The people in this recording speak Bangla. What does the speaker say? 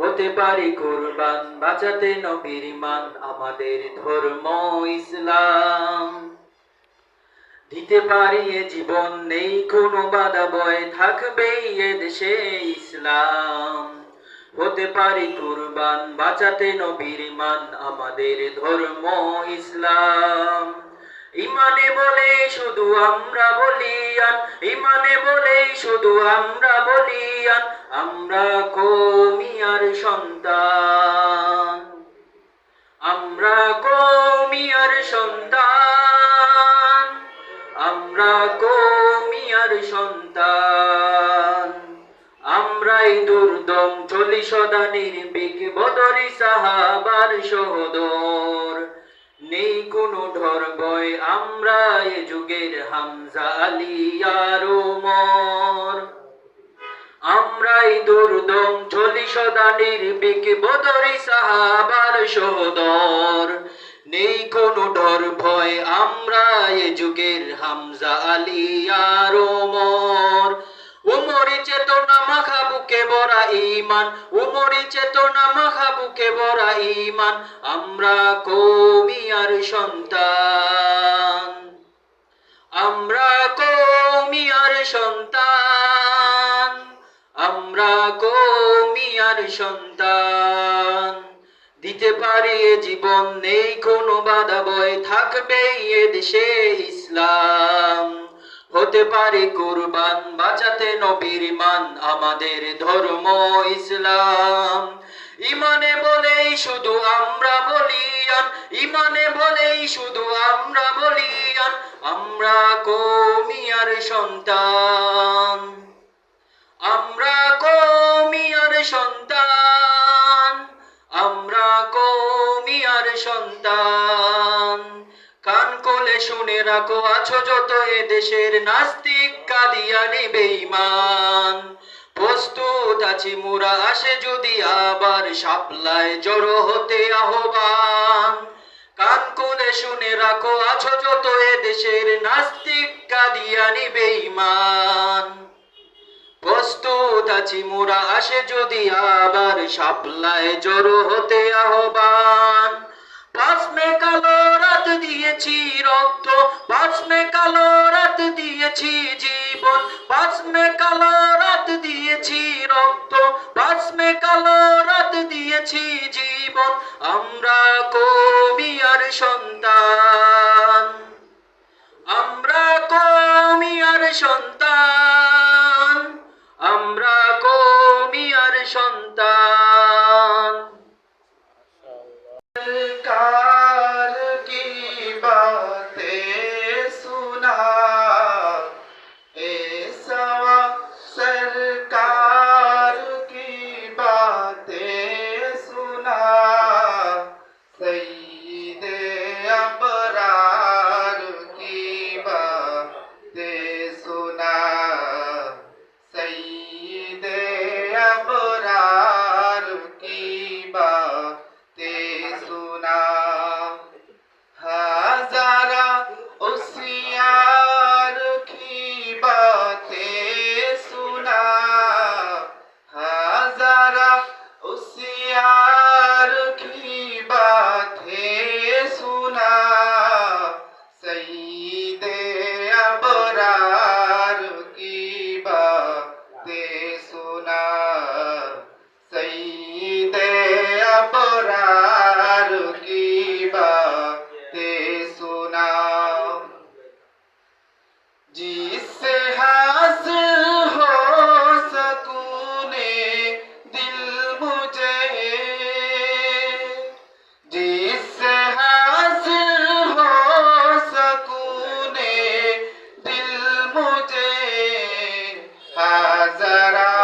হতে পারি কুরবান, বাঁচাতে নবীর মান, আমাদের ধর্ম ইসলাম। দিতে পারি এ জীবন, নেই কোনো বাধা বয়, থাকবেই এ দেশে ইসলাম। হতে পারি কুরবান, বাঁচাতে নবীর মান, আমাদের ধর্ম ইসলাম। ইমানে বলে শুধু আমরা বলিয়ান, ইমানে বলে শুধু আমরা বলিয়ান, আমরা কমিয়ার সন্তান। আমরা কমিয়ার সন্তান, আমরা কমিয়ার সন্তান। আমরাই দুর্দম, চলি সদা নির্বিক বদরি সাহাবার সহদর। নেই কোনো বয় আমরা এ যুগের হামজা আলী আর ওমর। আমরাই দুর্দম চলি সদা নির্বিক, বদরি সাহাবার সহদর। নেই কোনো ডর ভয় আমরা এ যুগের হামজা আলী আর ওমর। উমরি চেতনা মাখা বুকে বরা ইমান উমরি চেতনা মাখা বুকে বরা ইমান আমরা কমিয়ার সন্তান আমরা কমিয়ার সন্তান আমরা কমিয়ার সন্তান দিতে পারি জীবন নেই কোনো বাধা বয় থাকবে এ দেশে ইসলাম হতে পারে কুরবান, বাঁচাতে নবীর মান আমাদের ধর্ম ইসলাম। ইমানে বলেই শুধু আমরা বলিয়ান, ইমানে বলেই শুধু আমরা বলিয়ান, আমরা কমিয়ার সন্তান। আমরা কমিয়ার সন্তান, আমরা কমিয়ার সন্তান। শুনে রাখো, আছো যত এ দেশের নাস্তিক, কাদিয়ানি, বেঈমান। প্রস্তুত আছি মোরা আসে যদি আবার সাপলায় জড়ো হতে আহ্বান। কান শুনে রাখো, আছো যত এ দেশের নাস্তিক, কাদিয়ানি প্রস্তুত আছি আসে যদি আবার সাপলায় জড়ো হতে আহ্বান। পাঁচমে কালো দিয়েছি রক্ত। পাঁচমে কালো রাত দিয়েছি জীবন। পাঁচমে কালো রাত দিয়েছি রক্ত। পাঁচমে কালো রাত দিয়েছি জীবন। আমরা কবিয়ার সন্তান। আমরা কমিয়ার সন্তান। আমরা কমিয়ার সন্তান। una Bora Hazara.